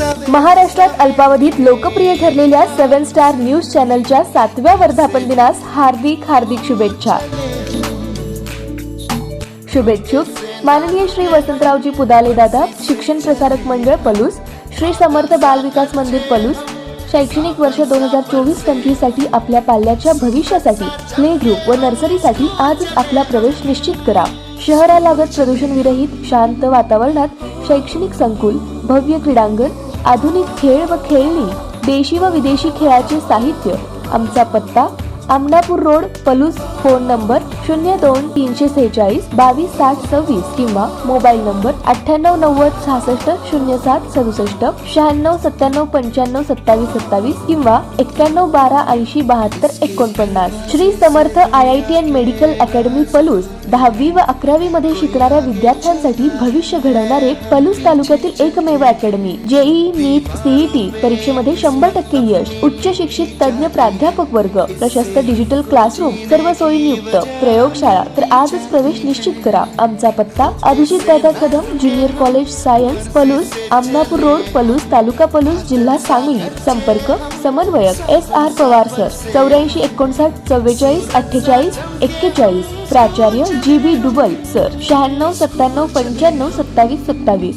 महाराष्ट्रात अल्पावधीत लोकप्रिय ठरलेल्या सेव्हन स्टार न्यूज चॅनलच्या सातव्या वर्धापन दिनास हार्दिक हार्दिक शुभेच्छा. शुभेच्छुक. माननीय श्री वसंतरावजी पुदाले दादा शिक्षण प्रसारक मंडळ पलूस श्री समर्थ बाल विकास मंदिर पलूस शैक्षणिक वर्ष दोन हजार चोवीस पंचवीससाठी आपल्या पाल्याच्या भविष्यासाठी प्ले ग्रुप व नर्सरीसाठी आजच आपला प्रवेश निश्चित करा. शहरालागत प्रदूषण विरहित शांत वातावरणात शैक्षणिक संकुल भव्य क्रीडांगण आधुनिक खेळ व खेळणी देशी व विदेशी खेळाचे साहित्य आमचा पत्ता Amnapur road Palus phone number शून्य दोन तीनशे सेहेचाळीस बावीस साठ सव्वीस किंवा मोबाईल नंबर अठ्ठ्याण्णव नव्वद सहासष्ट शून्य सात सदुसष्ट शहाण्णव सत्त्याण्णव पंच्याण्णव सत्तावीस सत्तावीस किंवा एक्क्याण्णव बारा ऐंशी बहात्तर एकोणपन्नास. Shri Samarth I I T and medical academy Palus. दहावी व अकरावी मध्ये शिकणाऱ्या विद्यार्थ्यांसाठी भविष्य घडवणारे पलूस तालुक्यातील एकमेव अकॅडमी. जेई नीट सीईटी परीक्षेमध्ये शंभर टक्के यश. उच्च शिक्षित तज्ञ प्राध्यापक वर्ग. प्रशस्त डिजिटल क्लासरूम सर्व सोयीनियुक्त प्रयोगशाळा तर आजच प्रवेश निश्चित करा. आमचा पत्ता Abhijit Dada Kadam junior college science Palus Amnapur road Palus तालुका पलूस जिल्हा सांगली. संपर्क समन्वयक एस आर पवार सर चौऱ्याऐंशी एकोणसाठ चव्वेचाळीस अठ्ठेचाळीस एक्केचाळीस. प्राचार्य जी बी डुबल सर शहाण्णव सत्त्याण्णव पंच्याण्णव सत्तावीस सत्तावीस.